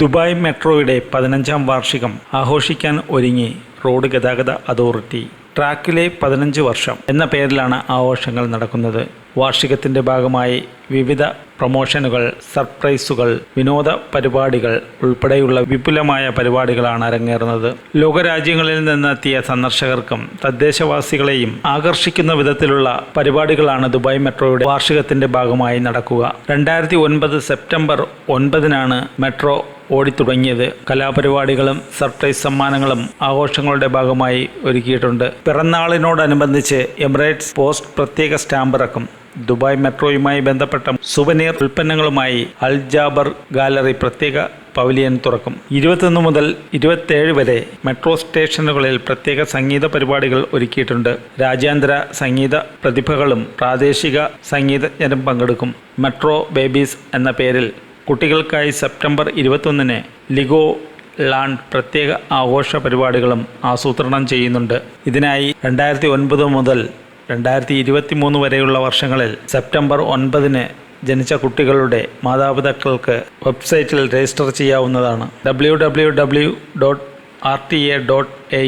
Dubai മെട്രോയുടെ പതിനഞ്ചാം വാർഷികം ആഘോഷിക്കാൻ ഒരുങ്ങി റോഡ് ഗതാഗത അതോറിറ്റി. ട്രാക്കിലെ പതിനഞ്ച് വർഷം എന്ന പേരിലാണ് ആഘോഷങ്ങൾ നടക്കുന്നത്. വാർഷികത്തിന്റെ ഭാഗമായി വിവിധ പ്രൊമോഷനുകൾ സർപ്രൈസുകൾ വിനോദ പരിപാടികൾ ഉൾപ്പെടെയുള്ള വിപുലമായ പരിപാടികളാണ് അരങ്ങേറുന്നത്. ലോകരാജ്യങ്ങളിൽ നിന്നെത്തിയ സന്ദർശകർക്കും തദ്ദേശവാസികളെയും ആകർഷിക്കുന്ന വിധത്തിലുള്ള പരിപാടികളാണ് ദുബായ് മെട്രോയുടെ വാർഷികത്തിന്റെ ഭാഗമായി നടക്കുക. രണ്ടായിരത്തി ഒൻപത് സെപ്റ്റംബർ ഒൻപതിനാണ് മെട്രോ ഓടിത്തുടങ്ങിയത് കലാപരിപാടികളും സർപ്രൈസ് സമ്മാനങ്ങളും ആഘോഷങ്ങളുടെ ഭാഗമായി ഒരുക്കിയിട്ടുണ്ട്. പിറന്നാളിനോടനുബന്ധിച്ച് എമിറേറ്റ്സ് പോസ്റ്റ് പ്രത്യേക സ്റ്റാമ്പ് ഇറക്കും. ദുബായ് മെട്രോയുമായി ബന്ധപ്പെട്ട സുവനീർ ഉൽപ്പന്നങ്ങളുമായി അൽജാബർ ഗാലറി പ്രത്യേക പവലിയൻ തുറക്കും. ഇരുപത്തൊന്ന് മുതൽ ഇരുപത്തേഴ് വരെ മെട്രോ സ്റ്റേഷനുകളിൽ പ്രത്യേക സംഗീത പരിപാടികൾ ഒരുക്കിയിട്ടുണ്ട്. രാജ്യാന്തര സംഗീത പ്രതിഭകളും പ്രാദേശിക സംഗീതജ്ഞരും പങ്കെടുക്കും. മെട്രോ ബേബീസ് എന്ന പേരിൽ കുട്ടികൾക്കായി സെപ്റ്റംബർ ഇരുപത്തൊന്നിന് ലിഗോ ലാൻഡ് പ്രത്യേക ആഘോഷ പരിപാടികളും ആസൂത്രണം ചെയ്യുന്നുണ്ട്. ഇതിനായി രണ്ടായിരത്തി ഒൻപത് മുതൽ രണ്ടായിരത്തി ഇരുപത്തി മൂന്ന് വരെയുള്ള വർഷങ്ങളിൽ സെപ്റ്റംബർ ഒൻപതിന് ജനിച്ച കുട്ടികളുടെ മാതാപിതാക്കൾക്ക് വെബ്സൈറ്റിൽ രജിസ്റ്റർ ചെയ്യാവുന്നതാണ്. W W W dot R T A dot A